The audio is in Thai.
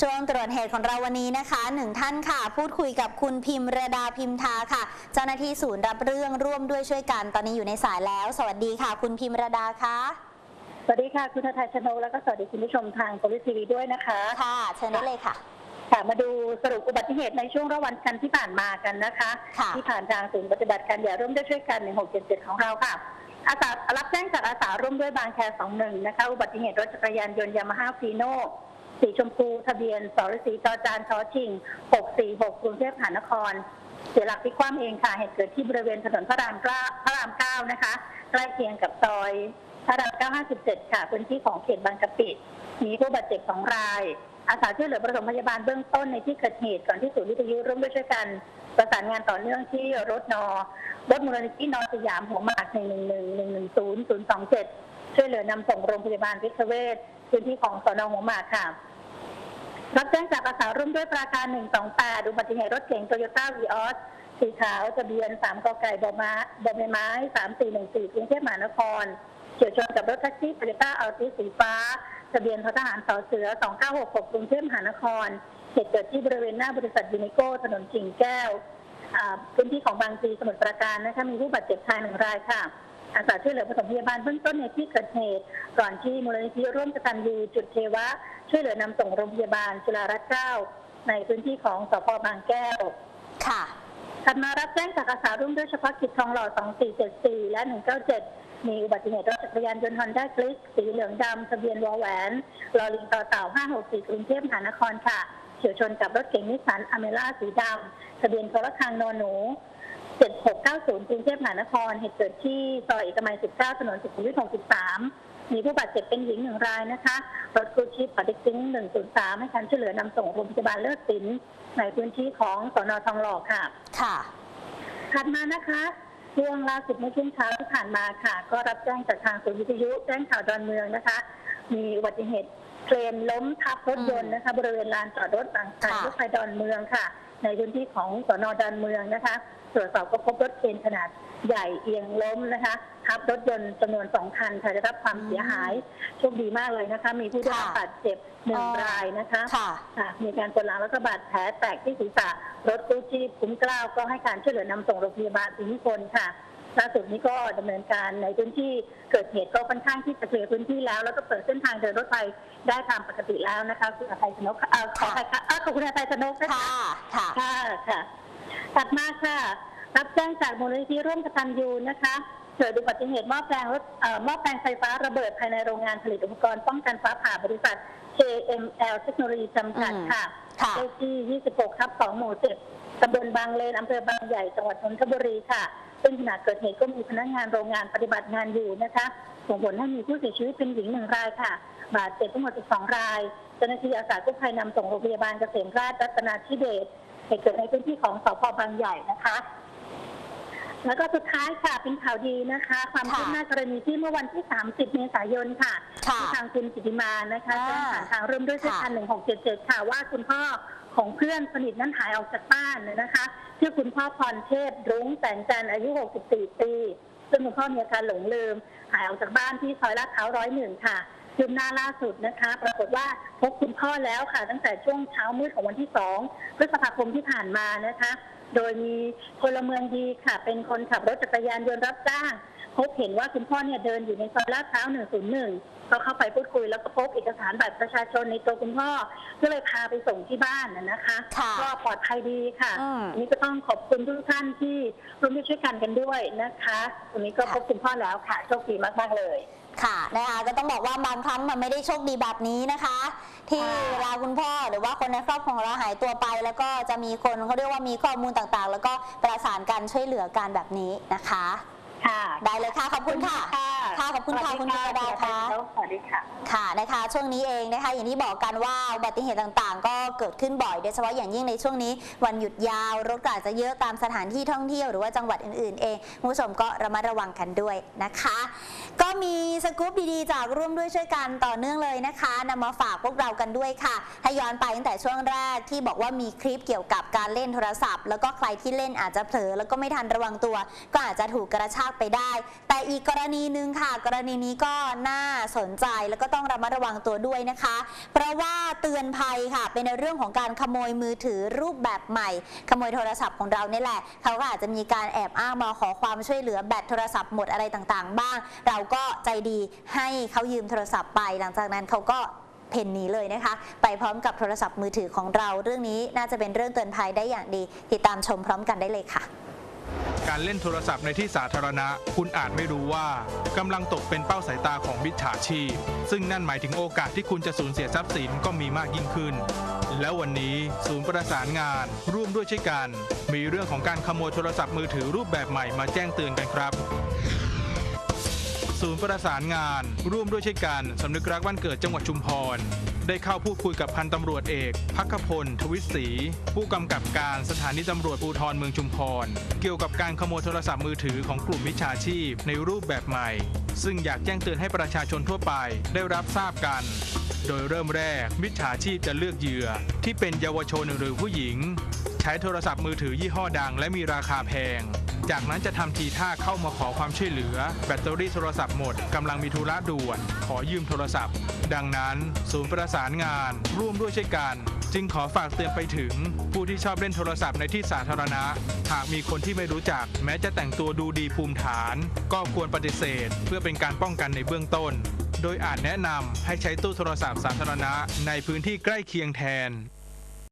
ช่วงตรวจเหตุของเราวันนี้นะคะหนึ่งท่านค่ะ พูดคุยกับคุณพิมรดาพิมทาค่ะ เจ้าหน้าที่ศูนย์รับเรื่องร่วมด้วยช่วยกันตอนนี้อยู่ในสายแล้ว สวัสดีค่ะ คุณพิมรดาคะสวัสดีค่ะ คุณททายชนกแล้วก็สวัสดีคุณผู้ชมทางโพลิทีวีด้วยนะคะค่ะเชิญได้เลยค่ะค่ะมาดูสรุปอุบัติเหตุในช่วงระหว่างกันที่ผ่านมากันนะคะค่ะที่ผ่านทางศูนย์ปฏิบัติการอย่าร่วมด้วยช่วยกัน1677ของเราค่ะอาสารับแจ้งจากอาสาร่วมด้วยบางแค21นะคะ อุบัติเหตุรถจักรยานยนต์ยามาฮ่าฟีโน่ สีชมพูทะเบียนสรสีจอจานชอชิง 646 กรุงเทพมหานคร เสียหลักพลิกคว่ำเองค่ะ เหตุเกิดที่บริเวณถนนพระรามเก้าพระรามเก้านะคะ ใกล้เคียงกับซอยพระรามเก้า57ค่ะ พื้นที่ของเขตบางกะปิ มีผู้บาดเจ็บสองราย อาสาช่วยเหลือประถมพยาบาลเบื้องต้นในที่เกิดเหตุก่อนที่ศูนย์วิทยุร่วมด้วยช่วยกัน ประสานงานต่อเนื่องที่รถนอ รถมูลนิธินอสยามหัวหมาก1 1 1 1 1 0 0 2 7ช่วยเหลือนำส่งโรงพยาบาลวิทเวชพื้นที่ของสอนอหัวหมากค่ะ รับแจ้งจากอาสาร่วมด้วยปราการ 128 อุบัติเหตุรถเก๋งโตโยต้าวีออสสีขาวทะเบียน 3กไก่บอมาบอใบไม้ 3414กรุงเทพมหานครเฉียวชนกับรถแท็กซี่โตโยต้าอัลติสสีฟ้าทะเบียนททหารสอเสือ 2966กรุงเทพมหานครเหตุเกิดที่บริเวณหน้าบริษัทยูนิโก้ ถนนกิ่งแก้วพื้นที่ของบางพลีสมุทรปราการนะคะมีผู้บาดเจ็บชายหนึ่งรายค่ะ อาสาช่วยเหลือปฐมพยาบาลเบื้องต้นในที่เกิดเหตุ ก่อนที่มูลนิธิร่วมกตัญญูจุดเทวะ ช่วยเหลือนำส่งโรงพยาบาลจุฬารัตน์เก้าในพื้นที่ของสพบางแก้ว ค่ะถัดมารับแจ้งจากอาสาร่วมด้วยเฉพาะกิจทองหล่อ 2474 และ 197 มีอุบัติเหตุรถจักรยานยนต์ฮอนด้าคลิกสีเหลืองดำทะเบียนวอแหวนลอลิงต่อเต่า 564 กรุงเทพมหานครค่ะ เฉียวชนกับรถเก๋งนิสสันอเมร่าสีดำทะเบียนคอระคังนอหนู 7690กรุงเทพมหานคร เหตุเกิดที่ซอยเอกมัย 19 ถนนสุขุมวิท 63 มีผู้บาดเจ็บเป็นหญิงหนึ่งรายนะคะ รถกู้ชีพปอเต็กตึง103 ให้การช่วยเหลือนำส่งโรงพยาบาลเลิศสินในพื้นที่ของสอนอทองหล่อค่ะ ค่ะ ถัดมานะคะช่วงล่าสุดเมื่อช่วงเช้าที่ผ่านมาค่ะ ก็รับแจ้งจากทางศูนย์วิทยุแจ้งข่าวดอนเมืองนะคะ มีอุบัติเหตุเครนล้มทับรถยนต์นะคะ บริเวณลานจอดรถต่างสายค่ะรถไฟดอนเมืองค่ะ ในพื้นที่ของสอนอดอนเมืองนะคะ ตรวจสอบก็พบรถเครนขนาดใหญ่เอียงล้มนะคะทับรถยนต์จำนวนสองคันค่ะได้รับความเสียหายโชคดีมากเลยนะคะ มีผู้ได้รับบาดเจ็บหนึ่งรายนะคะค่ะค่ะมีการปวดหลังแล้วก็บาดแผลแตกที่ศีรษะรถกู้ชีพคุ้มเกล้าวก็ให้การช่วยเหลือนำส่งโรงพยาบาลสิงห์พลค่ะล่าสุดนี้ก็ดำเนินการในพื้นที่เกิดเหตุก็ค่อนข้างที่จะเคลียร์พื้นที่แล้ว แล้วก็เปิดเส้นทางเดินรถไฟได้ตามปกติแล้วนะคะคุณอาภัยชนกเอ่อขออภัยค่ะเอ่อขอบคุณอาภัยชนกนะคะค่ะค่ะ ค่ะค่ะถัดมาค่ะ รับแจ้งจากมูลนิธิร่วมกตัญญูนะคะเกิดอุบัติเหตุหม้อแปลงรถเอ่อหม้อแปลงไฟฟ้าระเบิดภายในโรงงานผลิตอุปกรณ์ป้องกันฟ้าผ่าบริษัท KML เทคโนโลยีจำกัดค่ะค่ะเลขที่ 26ทับ2หมู่7ตำบลบางเลนอำเภอบางใหญ่ จังหวัดนนทบุรีค่ะ ซึ่งขณะเกิดเหตุก็มีพนักงานโรงงานปฏิบัติงานอยู่นะคะ ส่งผลให้มีผู้เสียชีวิตเป็นหญิงหนึ่งรายค่ะ บาดเจ็บทั้งหมด12ราย เจ้าหน้าที่อาสากู้ภัยนำส่งโรงพยาบาลเกษมราชรัตนาธิเบศร เหตุเกิดในพื้นที่ของสพบางใหญ่นะคะแล้วก็สุดท้ายค่ะเป็นข่าวดีนะคะ ความค่ะคืบหน้ากรณีที่เมื่อวันที่ 30 เมษายนค่ะค่ะที่ทางคุณกิติมานะคะอ่าแจ้งผ่านทางเริ่มด้วยเส้นค่ะทาง1677 ค่ะว่าคุณพ่อของเพื่อนสนิทนั้นหายออกจากบ้านนะคะชื่อคุณพ่อพรเทพรุ้งแสงจันทร์อายุ 64 ปี ซึ่งคุณพ่อมีอาการหลงลืม หายออกจากบ้านที่ซอยลาดพร้าวร้อยหนึ่งค่ะ คืบหน้าล่าสุดนะคะ ปรากฏว่าพบคุณพ่อแล้วค่ะ ตั้งแต่ช่วงเช้ามืดของวันที่สองพฤษภาคมที่ผ่านมานะคะ โดยมีพลเมืองดีค่ะ เป็นคนขับรถจักรยานยนต์รับจ้าง พบเห็นว่าคุณพ่อเนี่ยเดินอยู่ในซอยลาดพร้าว101 ก็เข้าไปพูดคุยแล้วก็พบเอกสารบัตรประชาชนในตัวคุณพ่อ ก็เลยพาไปส่งที่บ้านนะนะคะค่ะก็ปลอดภัยดีค่ะอืมอันนี้ก็ต้องขอบคุณทุกท่านที่ร่วมด้วยช่วยกันกันด้วยนะคะตรงนี้ก็พบคุณพ่อแล้วค่ะโชคดีมากๆเลยค่ะนะคะก็ต้องบอกว่าบางครั้งมันไม่ได้โชคดีแบบนี้นะคะ ที่ค่ะเวลาคุณพ่อหรือว่าคนในครอบครัวของเราหายตัวไป แล้วก็จะมีคนเขาเรียกว่ามีข้อมูลต่างๆ แล้วก็ประสานกันช่วยเหลือกันแบบนี้นะคะ ค่ะได้เลยค่ะขอบคุณค่ะค่ะขอบคุณค่ะสวัสคุณจิตรดาค่ะสวัสดีค่ะ ค่ะนะคะ ช่วงนี้เองนะคะ อย่างที่บอกกันว่าอุบัติเหตุต่างๆ ก็เกิดขึ้นบ่อยโดยเฉพาะอย่างยิ่งในช่วงนี้ วันหยุดยาวรถก็อาจจะเยอะตามสถานที่ท่องเที่ยวหรือว่าจังหวัดอื่นๆ เองคุณผู้ชมก็ระมัดระวังกันด้วยนะคะ ก็มีสกู๊ปดีๆ จากร่วมด้วยช่วยกันต่อเนื่องเลยนะคะนำมาฝากพวกเรากันด้วยค่ะถ้าย้อนไปตั้งแต่ช่วงแรกที่บอกว่ามีคลิปเกี่ยวกับการเล่นโทรศัพท์ แล้วก็ใครที่เล่นอาจจะเผลอแล้วก็ไม่ทันระวังตัว ก็อาจจะถูกกระชากากไปได้ แต่อีกกรณีหนึ่งค่ะ กรณีนี้ก็น่าสนใจแล้วก็ต้องระมัดระวังตัวด้วยนะคะ เพราะว่าเตือนภัยค่ะ เป็นในเรื่องของการขโมยมือถือรูปแบบใหม่ ขโมยโทรศัพท์ของเรานี่แหละเขาก็อาจจะมีการแอบอ้างมาขอความช่วยเหลือแบตโทรศัพท์หมดอะไรต่างๆ บ้าง เราก็ใจดีให้เขายืมโทรศัพท์ไป หลังจากนั้นเขาก็เพนนี้เลยนะคะ ไปพร้อมกับโทรศัพท์มือถือของเราเรื่องนี้น่าจะเป็นเรื่องเตือนภัยได้อย่างดี ติดตามชมพร้อมกันได้เลยค่ะ การเล่นโทรศัพท์ในที่สาธารณะ คุณอาจไม่รู้ว่ากำลังตกเป็นเป้าสายตาของมิจฉาชีพ ซึ่งนั่นหมายถึงโอกาสที่คุณจะสูญเสียทรัพย์สินก็มีมากยิ่งขึ้น แล้ววันนี้ศูนย์ประสานงาน ร่วมด้วยช่วยกัน มีเรื่องของการขโมยโทรศัพท์มือถือรูปแบบใหม่มาแจ้งเตือนกันครับ ศูนย์ประสานงาน ร่วมด้วยช่วยกันสำนึกรักวันเกิดจังหวัดชุมพร ได้เข้าพูดคุยกับพันตำรวจเอกพักพล ทวิศรีผู้กำกับการสถานีตำรวจภูธรเมืองชุมพร เกี่ยวกับการขโมยโทรศัพท์มือถือของกลุ่มมิจฉาชีพในรูปแบบใหม่ ซึ่งอยากแจ้งเตือนให้ประชาชนทั่วไปได้รับทราบกันโดยเริ่มแรกมิจฉาชีพจะเลือกเหยื่อ ที่เป็นเยาวชนหรือผู้หญิง ใช้โทรศัพท์มือถือยี่ห้อดังและมีราคาแพง จากนั้นจะทำทีท่าเข้ามาขอความช่วยเหลือ แบตเตอรี่โทรศัพท์หมดกำลังมีธุระด่วน ขอยืมโทรศัพท์ ดังนั้น ศูนย์ประสานงาน ร่วมด้วยช่วยกัน จึงขอฝากเตือนไปถึง ผู้ที่ชอบเล่นโทรศัพท์ในที่สาธารณะ หากมีคนที่ไม่รู้จัก แม้จะแต่งตัวดูดีภูมิฐาน ก็ควรปฏิเสธ เพื่อเป็นการป้องกันในเบื้องต้น โดยอาจแนะนำให้ใช้ตู้โทรศัพท์สาธารณะในพื้นที่ใกล้เคียงแทน